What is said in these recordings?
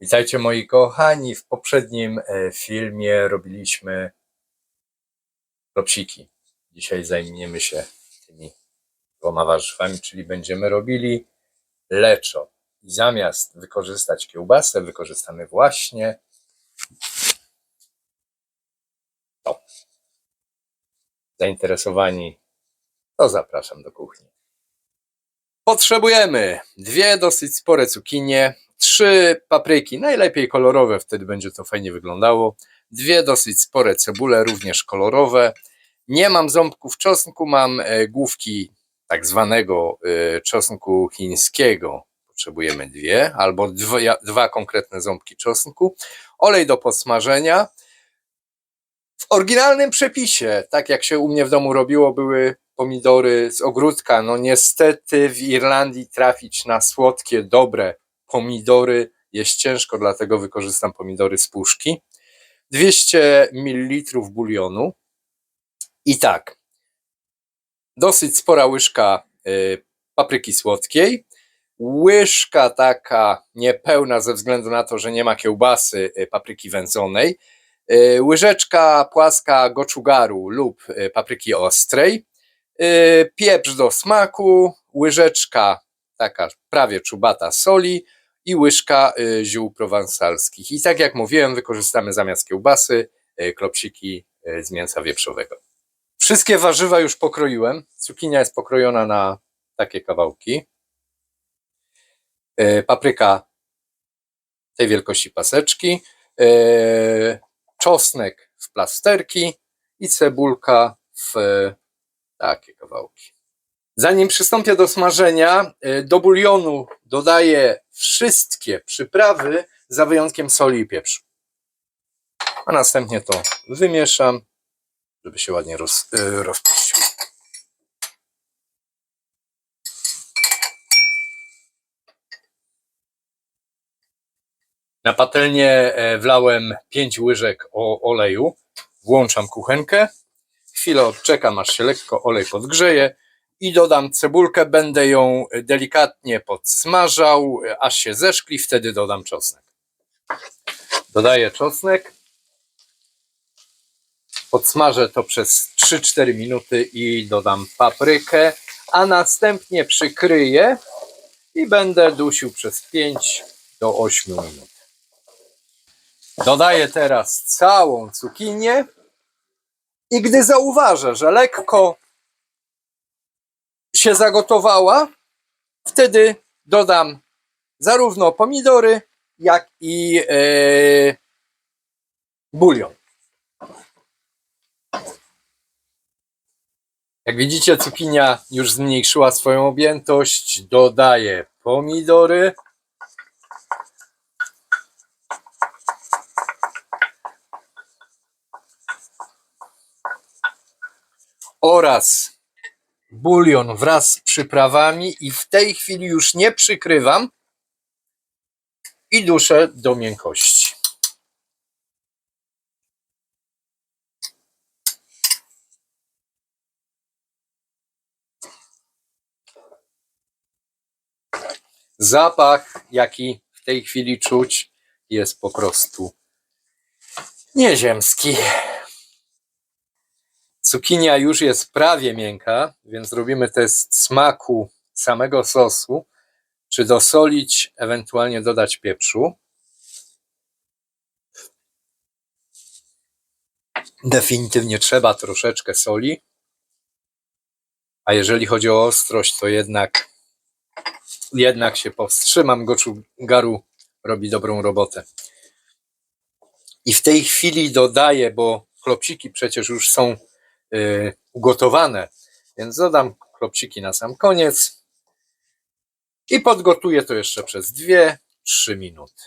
Witajcie moi kochani. W poprzednim e, filmie robiliśmy klopsiki. Dzisiaj zajmiemy się tymi dwoma warzywami, czyli będziemy robili leczo. I zamiast wykorzystać kiełbasę, wykorzystamy właśnie to. Zainteresowani, to zapraszam do kuchni. Potrzebujemy dwie dosyć spore cukinie, trzy papryki, najlepiej kolorowe, wtedy będzie to fajnie wyglądało. Dwie dosyć spore cebule, również kolorowe. Nie mam ząbków czosnku, mam e, główki tak zwanego e, czosnku chińskiego. Potrzebujemy dwie albo dwa, dwa konkretne ząbki czosnku. Olej do podsmażenia. W oryginalnym przepisie, tak jak się u mnie w domu robiło, były pomidory z ogródka. No niestety w Irlandii trafić na słodkie, dobre pomidory jest ciężko, dlatego wykorzystam pomidory z puszki. 200 ml bulionu. I tak, dosyć spora łyżka y, papryki słodkiej, łyżka taka niepełna ze względu na to, że nie ma kiełbasy y, papryki wędzonej, y, łyżeczka płaska goczugaru lub papryki ostrej, pieprz do smaku, łyżeczka taka prawie czubata soli i łyżka y, ziół prowansalskich. I tak jak mówiłem, wykorzystamy zamiast kiełbasy y, klopsiki y, z mięsa wieprzowego. Wszystkie warzywa już pokroiłem. Cukinia jest pokrojona na takie kawałki. Papryka tej wielkości paseczki. Czosnek w plasterki i cebulka w takie kawałki. Zanim przystąpię do smażenia, y, do bulionu dodaję wszystkie przyprawy za wyjątkiem soli i pieprzu. A następnie to wymieszam, żeby się ładnie roz, y, rozpuścił. Na patelnię e, wlałem 5 łyżek oleju. Włączam kuchenkę. Chwilę odczekam, aż się lekko olej podgrzeje i dodam cebulkę. Będę ją delikatnie podsmażał, aż się zeszkli. Wtedy dodam czosnek. Dodaję czosnek. Podsmażę to przez 3-4 minuty i dodam paprykę, a następnie przykryję i będę dusił przez 5 do 8 minut. Dodaję teraz całą cukinię i gdy zauważę, że lekko się zagotowała, wtedy dodam zarówno pomidory, jak i e, bulion. Jak widzicie, cukinia już zmniejszyła swoją objętość. Dodaję pomidory. Oraz bulion wraz z przyprawami i w tej chwili już nie przykrywam i duszę do miękkości. Zapach, jaki w tej chwili czuć, jest po prostu nieziemski. Cukinia już jest prawie miękka, więc robimy test smaku samego sosu. Czy dosolić, ewentualnie dodać pieprzu. Definitywnie trzeba troszeczkę soli. A jeżeli chodzi o ostrość, to jednak, jednak się powstrzymam. Goczugaru robi dobrą robotę. I w tej chwili dodaję, bo klopsiki przecież już są ugotowane, więc dodam klopsiki na sam koniec i podgotuję to jeszcze przez 2-3 minuty.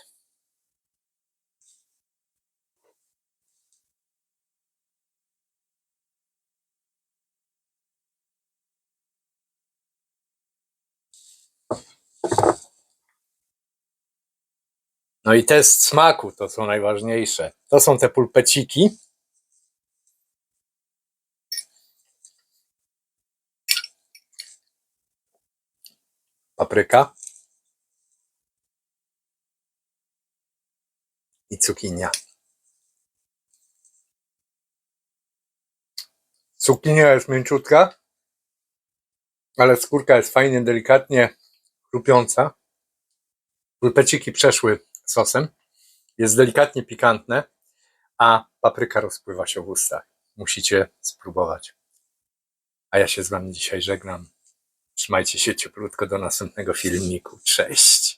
No i test smaku to są najważniejsze. To są te pulpeciki. Papryka. i cukinia. Cukinia jest mięciutka, ale skórka jest fajnie, delikatnie chrupiąca. Pulpeciki przeszły sosem. Jest delikatnie pikantne, a papryka rozpływa się w ustach. Musicie spróbować. A ja się z wami dzisiaj żegnam. Trzymajcie się cieplutko do następnego filmiku. Cześć!